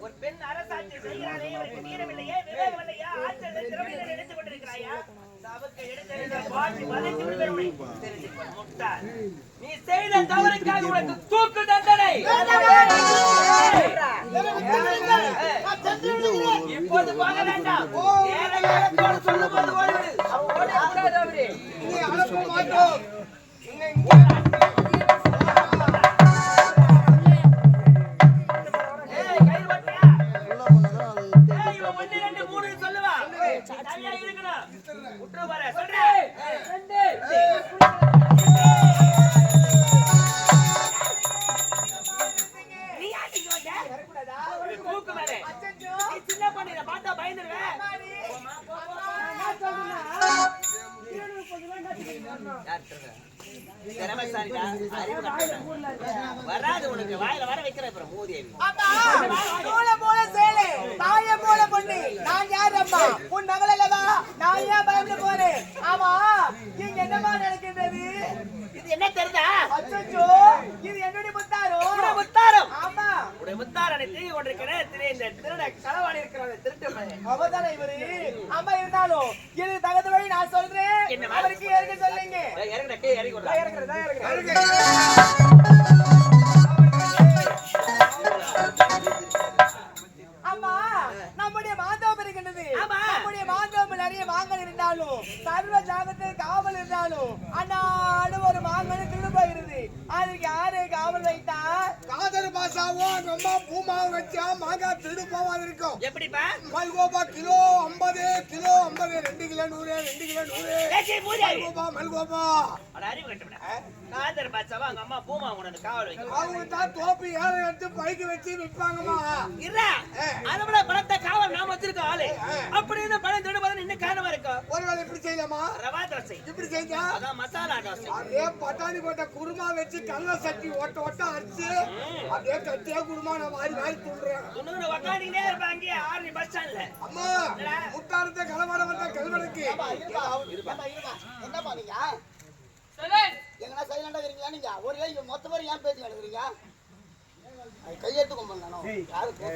ஒரு பெண் அரசாட்சி செய்கிறாரே இவருக்கு வீரமில்லையே விவேகம் இல்லையா ஆற்றல் திறமையில நினைத்துக் கொண்டிருக்கிறாயா? நீ செய்த தவறுக்காக உனக்கு தூக்கு தண்டனை. இப்போது போக வேண்டாம். சொல்லும் போது ஓடிவிடு. ஓடக்கூடாது சின்ன பொண்ணு, பார்த்தா பயந்துருவேன். வராது உனக்கு. வாயில வர வைக்கிற அப்புறம் போல போல சேலை தாய போல பொண்ணு. நான் யார் அம்மா உன் மகள் அல்லவா நான் ஏன் பயந்து போறேன் ஆமா இங்க என்னமா நடக்கின்றது இது என்ன தெரியுதா அச்சோ இது என்னுடைய முத்தாரோ உடைய முத்தாரம் ஆமா உடைய தீவி கொண்டிருக்கிற திரு இந்த திருட களவாடி இருக்கிற திருட்டு அவதானே இவரு? அம்மா இருந்தாலும் இது தகுந்த வழி நான் சொல்றேன்? அவருக்கு சொல்லுங்க. இறங்கி விடுடா. இறங்குறதா இறங்குறேன் இருக்கும். எப்படிப்பா? மல்கோபா கிலோ ஐம்பது கிலோ ஐம்பது ரெண்டு கிலோ நூறு ரெண்டு கிலோ நூறு. மல்கோபா மல்கோபா அவங்க தான் தோப்பு ஏற எடுத்து பைக்கு வச்சு விற்பாங்கம்மா இருடா. அதை விட பணத்தை காவல் நாம வச்சிருக்கோம் ஆளு. அப்படின்னு பணம் திருடு போது இன்னும் காரணமா இருக்கும் ஒருவேளை இப்படி செய்யலாமா? ரவா தோசை. இப்படி செஞ்சா? அதான் மசாலா தோசை. அப்படியே பட்டாணி போட்ட குருமா வச்சு கடலை சட்டி ஓட்ட ஓட்ட அடிச்சு அப்படியே கட்டியா குருமா நான் வாரி வாரி துண்டுறேன் துணுகுன இருப்பாங்க அங்கேயே ஆரணி பஸ் ஸ்டாண்ட்ல அம்மா முத்தாரத்தை கலவாட வந்த கல்வனுக்கு. என்னப்பா நீங்க? எங்கன்னா சைலண்டா இருக்கீங்களா நீங்க? ஒரு இங்க மொத்த பேர் ஏன் பேசி எழுதுறீங்க கையெழுத்து கொம்பணும் யாரு பேச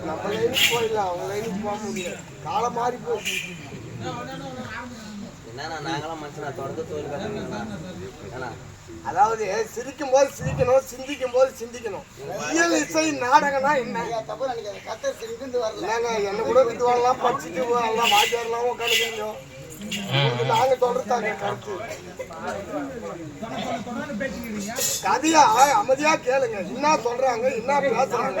நம்ம லைனுக்கு போயிடலாம் அவங்க லைனுக்கு போக முடியல காலம் மாறி போச்சு. அதாவது சிரிக்கும் போது சிரிக்கணும் சிந்திக்கும் போது சிந்திக்கணும் இயல் இசை நாடகம்னா என்ன தப்பு நினைக்காத கத்த சிரிந்து வரல என்னங்க என்ன கூட வித்துவாங்கலாம் படிச்சுட்டு எல்லாம் வாத்தியாரெல்லாம் உட்காந்துக்கிறீங்க நாங்க தொடர்ந்தாங்க கருத்து. கதையா அமைதியா கேளுங்க. என்ன சொல்றாங்க என்ன பேசுறாங்க.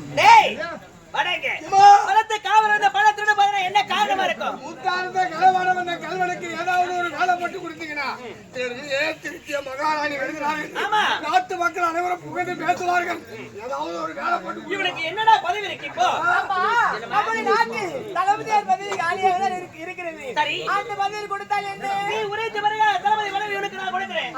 டேய் வடங்க பணத்தை காவல் வந்த பணம் திருடு போதுனா என்ன காரணமா இருக்கும் முத்தாரத்தை கலவாட வந்த கல்வனுக்கு ஏதாவது ஒரு வேலை போட்டு கொடுத்தீங்கன்னா ஏ திருச்சிய மகாராணி எழுதினார்கள் ஆமா. நாட்டு மக்கள் அனைவரும் புகழ்ந்து பேசுவார்கள். ஏதாவது ஒரு வேலை போட்டு கொடுங்க. இவனுக்கு என்னடா பதவி இருக்கு இப்போ? தளபதியார் பதவி காலியாக தான் இருக்கு- இருக்கிறது. சரி. அந்த பதவி கொடுத்தால் என்ன? நீ உரைத்து வருக தளபதி பதவி இவனுக்கு நான் கொடுக்கிறேன்.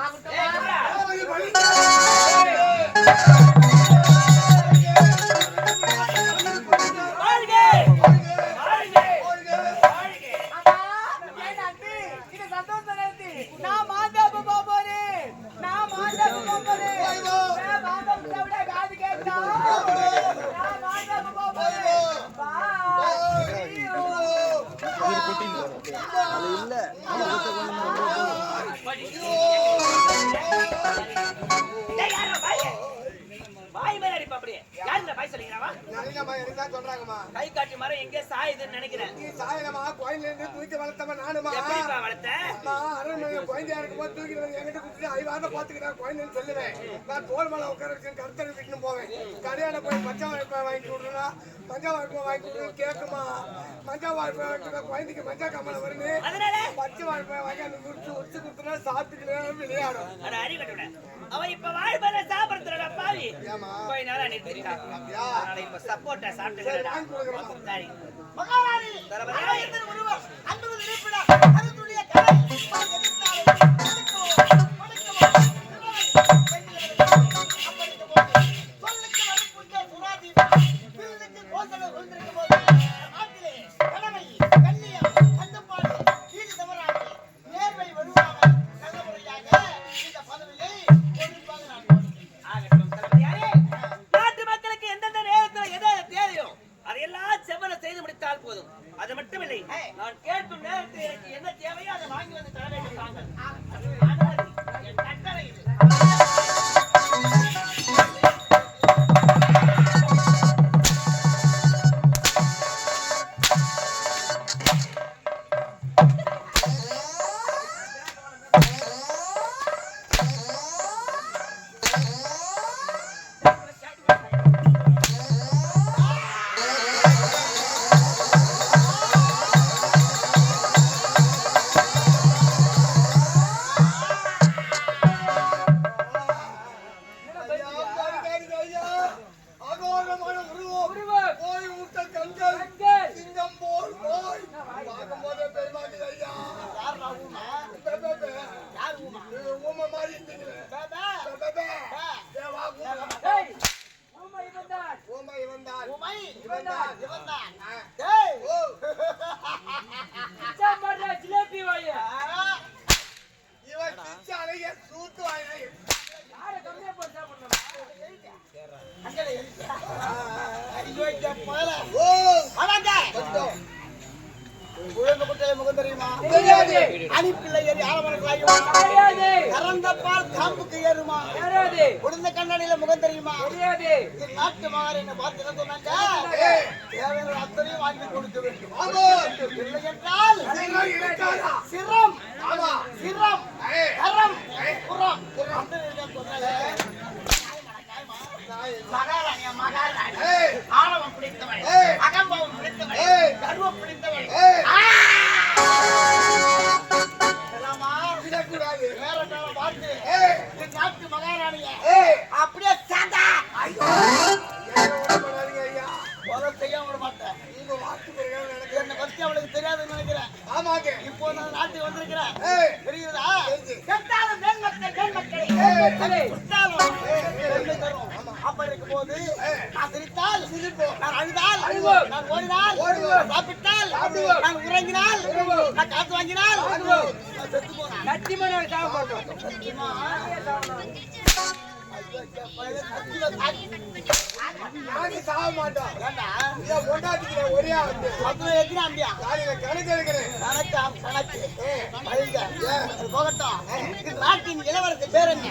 எனக்கு தான் சொல்றாங்கம்மா. கை காட்டி மரம் எங்கே சாயுதுன்னு நினைக்கிறேன். நீ சாயனமா கோயில்ல இருந்து தூக்கி வளர்த்தவன் நானுமா? எப்படிப்பா வளர்த்த? அம்மா, அரண்மனை குழந்தையா இருக்கும்போது தூக்கிட்டு வந்து என்கிட்ட கொடுத்துட்டு ஐவாத பாத்துக்கிறேன் குழந்தைன்னு சொல்லுவேன் நான் தோல் மேல உட்கார வச்சு கருத்தரை விட்டுன்னு போவேன். கடையால போய் மஞ்சள் வாய்ப்பா வாங்கி கொடுறா மஞ்சள் வாய்ப்பா வாங்கி கேட்குமா மஞ்சள் வாய்ப்பா குழந்தைக்கு மஞ்சள் கம்மல வருது. பச்சை வாய்ப்பா வாங்கி அந்த உரிச்சு கொடுத்தனா சாப்பிட்டுக்கிறேன் விளையாடும். அட அறிவட்டுட. அவ இப்ப வாழ்பல சாப்பிடுறதுல பாவி. கொஞ்ச நாளா நிறுத்திருக்கா இப்ப சப்போட்டா மகாராணி தளபதி. ஊமை இவன்தான். உமை, இவன்தான். இவன்தான். ஆ. டேய், ஓ. இவன் சிச்சாலைய சூத்து வாயினை. அங்கடே இருக்கு. ஐயோ, இங்க போல. ஓ. வணங்க. வந்தோம். உழந்து குட்டையை முகம் தெரியுமா தெரியாது. அணிப்பிள்ளை ஏறி ஆலமரங்களாயுமா கறந்த பால் காம்புக்கு ஏறுமா உளுந்த கண்ணாடியில முகம் தெரியுமா இது நாட்டு மகார் என்ன பார்த்து என்ன சொன்னாங்க. தேவையான அத்தனையும் வாங்கி கொடுக்க வேண்டும். இல்லை என்றால். சிரம். சிரம். கரம். புறம் சொன்னாங்க மகாராணியா மகாராணி ஏய். ஆணவம் பிடித்தவள். அகம்பவம் பிடித்தவள். கர்வம் பிடித்தவள் ஏய். எல்லாமா விடக்கூடாது. நான் ஓடினால் சாப்பிட்டால். நான் உறங்கினால். நான் காசு வாங்கினால். நாங்க சாக மாட்டோம். இதை கொண்டாடிக்கிற ஒரே கணக்கு எடுக்கிறேன். போகட்டும். நாட்டின் இளவரசி பேர் என்ன?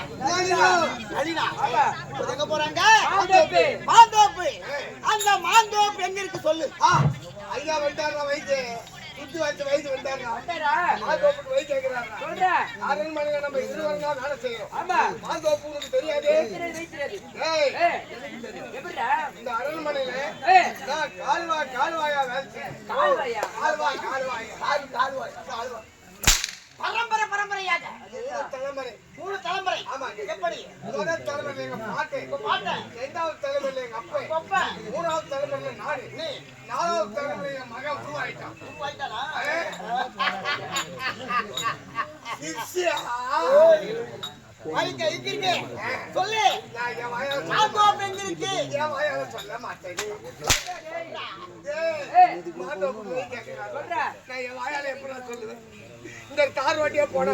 எங்க போறாங்க? அந்த எங்க இருக்கு சொல்லு. ஐயா வந்துட்டாரா வயசு சுத்தி வச்ச வயசு வந்துட்டாரா மாந்தோப்புக்கு வயசு கேட்கிறாரா அரண்மனையில நம்ம இருவரும் தான் வேலை செய்யறோம். மாந்தோப்பு உனக்கு தெரியாது. இந்த அரண்மனையில நான் கால்வாய் கால்வாயா வேலை செய்யறேன். கால்வாய்? கால்வாய் கால் கால்வாய் கால்வாய். மூணு தலைமுறை மூணு தலைமுறை. ஆமாங்க. எப்படி? முதல் தலைமுறையில எங்க பாட்டு? பாட்டை. எங்க அப்பா. கொப்ப மூணாவது தலைமுறையில நாடு. நீ நாலாவது தலைமுறையில என் மகன் உருவாயிட்டான் இருக்கு? சொல்லு. நான் என் வாயால சொல்ல மாந்தோப்பு எங்க இருக்கு? என் வாயால சொல்ல மாட்டேன். நான் என் வாயால எப்படி சொல்லுவேன்? இந்த தார் வண்டியா போனா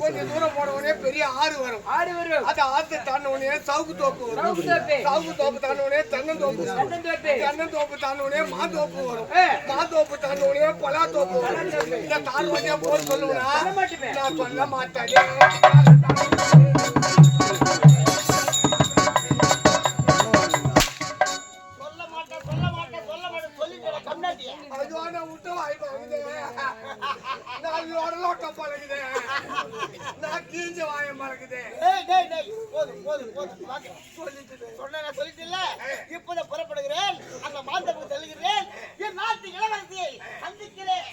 கொஞ்சம் தூரம் போன உடனே பெரிய ஆறு வரும். ஆடு வரும். அது ஆத்து தாண்ட உடனே சவுக்கு தோப்பு வரும். சவுக்கு தோப்பு. தோப்பு தாண்ட உடனே தென்னந்தோப்பு தென்னந்தோப்பு. தாண்ட உடனே மாந்தோப்பு வரும். மாந்தோப்பு தாண்ட உடனே பலாத்தோப்பு வரும். இந்த தார் வண்டியா போக சொல்லுவேனா? சொல்ல மாட்டுமே. நான் சொல்ல மாட்டேன். உடலோட்டம் பழகுது. நான் கீஞ்ச வாயம் மறக்குது. போதும், போதும், போதும், வாங்க. சொன்னேனா, சொல்லிட்டேன்ல? இப்போதே புறப்படுகிறேன். அந்த மாந்தருக்கு செல்கிறேன் என் நாட்டு இளவரசியை சந்திக்கிறேன்!